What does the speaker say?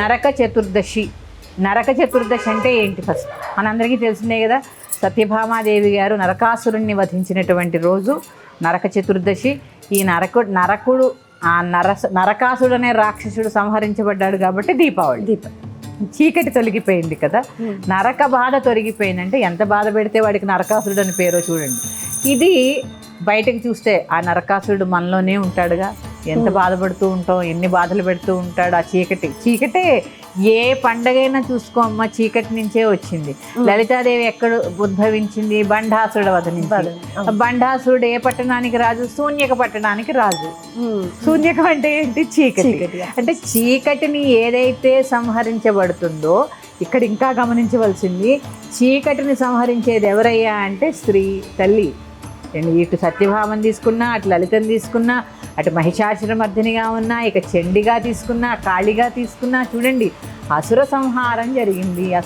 నరక చతుర్దశి. నరక చతుర్దశి అంటే ఏంటి ఫస్ట్ మనందరికీ తెలిసిందే కదా సత్యభామాదేవి గారు నరకాసురుణ్ణి వధించినటువంటి రోజు నరక చతుర్దశి. ఈ నరకుడు నరకుడు ఆ నరస నరకాసుడు అనే రాక్షసుడు సంహరించబడ్డాడు కాబట్టి దీపావళి. దీప చీకటి తొలగిపోయింది కదా. నరక బాధ తొలగిపోయిందంటే ఎంత బాధ పెడితే వాడికి నరకాసురుడు అని పేరో చూడండి. ఇది బయటకు చూస్తే ఆ నరకాసురుడు మనలోనే ఉంటాడుగా. ఎంత బాధపడుతూ ఉంటాం ఎన్ని బాధలు పెడుతూ ఉంటాడు ఆ చీకటి. చీకటే ఏ పండగైనా చూసుకో అమ్మ చీకటి నుంచే వచ్చింది. లలితాదేవి ఎక్కడ ఉద్భవించింది బండాసురుడు వధ నుంచి. బండాసురుడు ఏ పట్టణానికి రాజు? శూన్యక పట్టణానికి రాజు. శూన్యకం అంటే ఏంటి? చీకటి. అంటే చీకటిని ఏదైతే సంహరించబడుతుందో ఇక్కడ ఇంకా గమనించవలసింది చీకటిని సంహరించేది ఎవరయ్యా అంటే స్త్రీ తల్లి. నేను ఇటు సత్యభావం తీసుకున్నా అటు లలితం తీసుకున్నా అటు మహిషాసురమర్దినిగా ఉన్నా ఇక చండిగా తీసుకున్నా కాళిగా తీసుకున్నా చూడండి అసుర సంహారం జరిగింది. ఆ